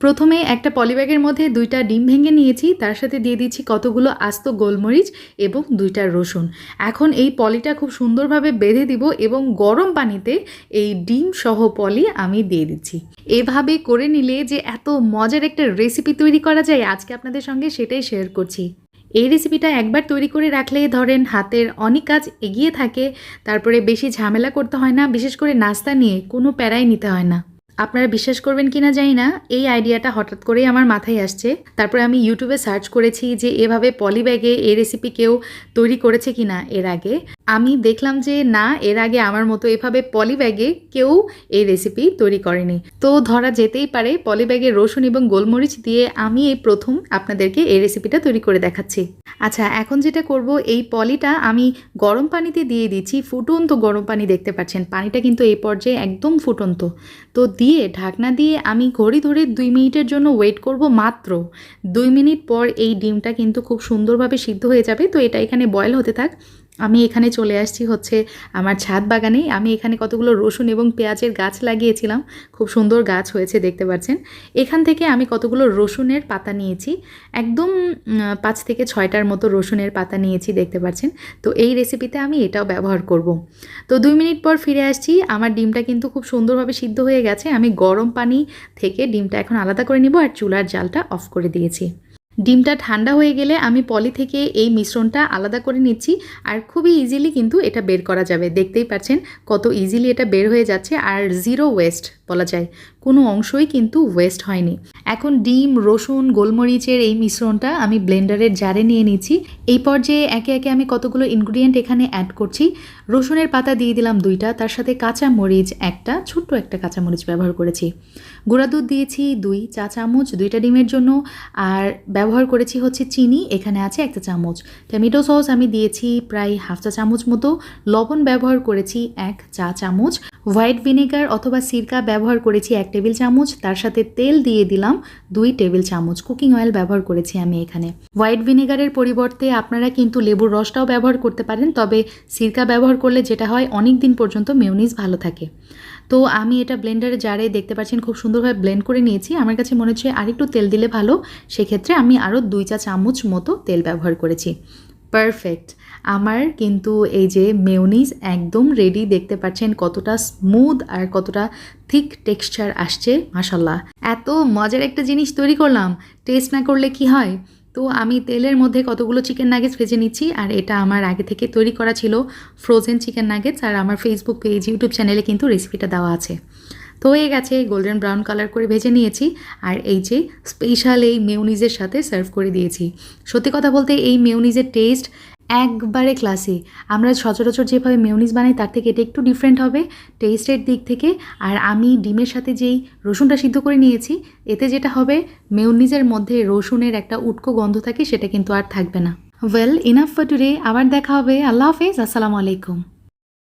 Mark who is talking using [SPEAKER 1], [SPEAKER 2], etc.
[SPEAKER 1] প্রথমে একটা পলিব্যাগের মধ্যে দুইটা ডিম ভেঙে নিয়েছি, তার সাথে দিয়ে দিচ্ছি কতগুলো আস্ত গোলমরিচ এবং দুইটা রসুন। এখন এই পলিটা খুব সুন্দরভাবে বেঁধে দিব এবং গরম পানিতে এই ডিম সহ পলি আমি দিয়ে দিচ্ছি। এভাবে করে নিলে যে এত মজার একটা রেসিপি তৈরি করা যায়, আজকে আপনাদের সঙ্গে সেটাই শেয়ার করছি। এই রেসিপিটা একবার তৈরি করে রাখলে ধরেন হাতের অনেক কাজ এগিয়ে থাকে, তারপরে বেশি ঝামেলা করতে হয় না, বিশেষ করে নাস্তা নিয়ে কোনো প্যারাই নিতে হয় না। আপনারা বিশ্বাস করবেন কিনা জানি না, এই আইডিয়াটা হঠাৎ করেই আমার মাথায় আসছে। তারপরে আমি ইউটিউবে সার্চ করেছি যে এভাবে পলিব্যাগে এই রেসিপি কেউ তৈরি করেছে কিনা এর আগে। আমি দেখলাম যে না, এর আগে আমার মতো এভাবে পলি ব্যাগে কেউ এই রেসিপি তৈরি করেনি। তো ধরা যেতেই পারে পলি ব্যাগে রসুন এবং গোলমরিচ দিয়ে আমি এই প্রথম আপনাদেরকে এই রেসিপিটা তৈরি করে দেখাচ্ছি। আচ্ছা এখন যেটা করব, এই পলিটা আমি গরম পানিতে দিয়ে দিচ্ছি। ফুটন্ত গরম পানি দেখতে পাচ্ছেন, পানিটা কিন্তু এই পর্যায়ে একদম ফুটন্ত। তো দিয়ে ঢাকনা দিয়ে আমি ঘড়ি ধরে দুই মিনিটের জন্য ওয়েট করব মাত্র। দুই মিনিট পর এই ডিমটা কিন্তু খুব সুন্দরভাবে সিদ্ধ হয়ে যাবে। তো এটা এখানে বয়েল হতে থাক। আমি এখানে চলে আসছি হচ্ছে আমার ছাদ বাগানে। আমি এখানে কতগুলো রসুন এবং পেঁয়াজের গাছ লাগিয়েছিলাম। খুব সুন্দর গাছ হয়েছে, দেখতে পাচ্ছেন। এখান থেকে আমি কতগুলো রসুনের পাতা নিয়েছি। একদম পাঁচ থেকে ছয়টার মতো রসুনের পাতা নিয়েছি, দেখতে পাচ্ছেন। তো এই রেসিপিতে আমি এটাও ব্যবহার করব। তো দুই মিনিট পর ফিরে আসছি। আমার ডিমটা কিন্তু খুব সুন্দরভাবে সিদ্ধ হয়ে গেছে। আমি গরম পানি থেকে ডিমটা এখন আলাদা করে নিব আর চুলার জালটা অফ করে দিয়েছি। ডিমটা ঠান্ডা হয়ে গেলে আমি পলি থেকে এই মিশ্রণটা আলাদা করে নিচ্ছি আর খুবই ইজিলি কিন্তু এটা বের করা যাবে। দেখতেই পাচ্ছেন কত ইজিলি এটা বের হয়ে যাচ্ছে। আর জিরো ওয়েস্ট বলা যায়। কোনো অংশই কিন্তু ওয়েস্ট হয়নি। এখন ডিম, রসুন, গোলমরিচের এই মিশ্রণটা আমি ব্লেন্ডারের জারে নিয়ে নিচ্ছি। এই পর্যায়ে একে একে আমি কতগুলো ইনগ্রিডিয়েন্ট এখানে অ্যাড করছি। রসুনের পাতা দিয়ে দিলাম দুইটা, তার সাথে কাঁচা মরিচ একটা, ছোট্ট একটা কাঁচা মরিচ ব্যবহার করেছি। গুঁড়া দুধ দিয়েছি দুই, চা চামচ, দুইটা ডিমের জন্য। আর ব্যবহার করেছি হচ্ছে চিনি, এখানে আছে একটা চামচ। টমেটো সস আমি দিয়েছি প্রায় হাফ চা চামচ মতো। লবণ ব্যবহার করেছি এক চা চামচ। হোয়াইট ভিনেগার অথবা সিরকা ব্যবহার করেছি এক টেবিল চামচ, তার সাথে তেল দিয়ে দিলাম দুই টেবিল চামচ। কুকিং অয়েল ব্যবহার করেছি আমি এখানে। হোয়াইট ভিনেগারের পরিবর্তে আপনারা কিন্তু লেবুর রসটাও ব্যবহার করতে পারেন, তবে সিরকা ব্যবহার করলে যেটা হয়, অনেক দিন পর্যন্ত মেয়নিজ ভালো থাকে। তো আমি এটা ব্লেন্ডারে জারে দেখতে পাচ্ছেন, খুব সুন্দরভাবে ব্লেন্ড করে নিয়েছি। আমার কাছে মনে হচ্ছে আরেকটু তেল দিলে ভালো, সেক্ষেত্রে আমি আরও দুই চা চামচ মতো তেল ব্যবহার করেছি। পারফেক্ট আমার কিন্তু এই যে মেয়নিজ একদম রেডি দেখতে পাচ্ছেন কতটা স্মুথ আর কতটা থিক টেক্সচার আসছে মাসাল্লাহ এত মজার একটা জিনিস তৈরি করলাম টেস্ট না করলে কি হয়? তো আমি তেলের মধ্যে কতগুলো চিকেন নাগেটস ভেজে নিচ্ছি আর এটা আমার আগে থেকে তৈরি করা ছিল ফ্রোজেন চিকেন নাগেটস আর আমার ফেসবুক পেজ ইউটিউব চ্যানেলে কিন্তু রেসিপিটা দেওয়া আছে। তো হয়ে গেছে গোল্ডেন ব্রাউন কালার করে ভেজে নিয়েছি। আর এই যে স্পেশাল এই মেউনিজের সাথে সার্ভ করে দিয়েছি। সত্যি কথা বলতে এই মেউনিজের টেস্ট একবারে ক্লাসে আমরা সচরাচর যেভাবে মেউনিজ বানাই, তার থেকে এটা একটু ডিফারেন্ট হবে টেস্টের দিক থেকে। আর আমি ডিমের সাথে যেই রসুনটা সিদ্ধ করে নিয়েছি, এতে যেটা হবে মেউনিজের মধ্যে রসুনের একটা উটকো গন্ধ থাকে, সেটা কিন্তু আর থাকবে না। ওয়েল ইনাফ ফর টুডে আবার দেখা হবে। আল্লাহ হাফেজ। আসসালামু আলাইকুম।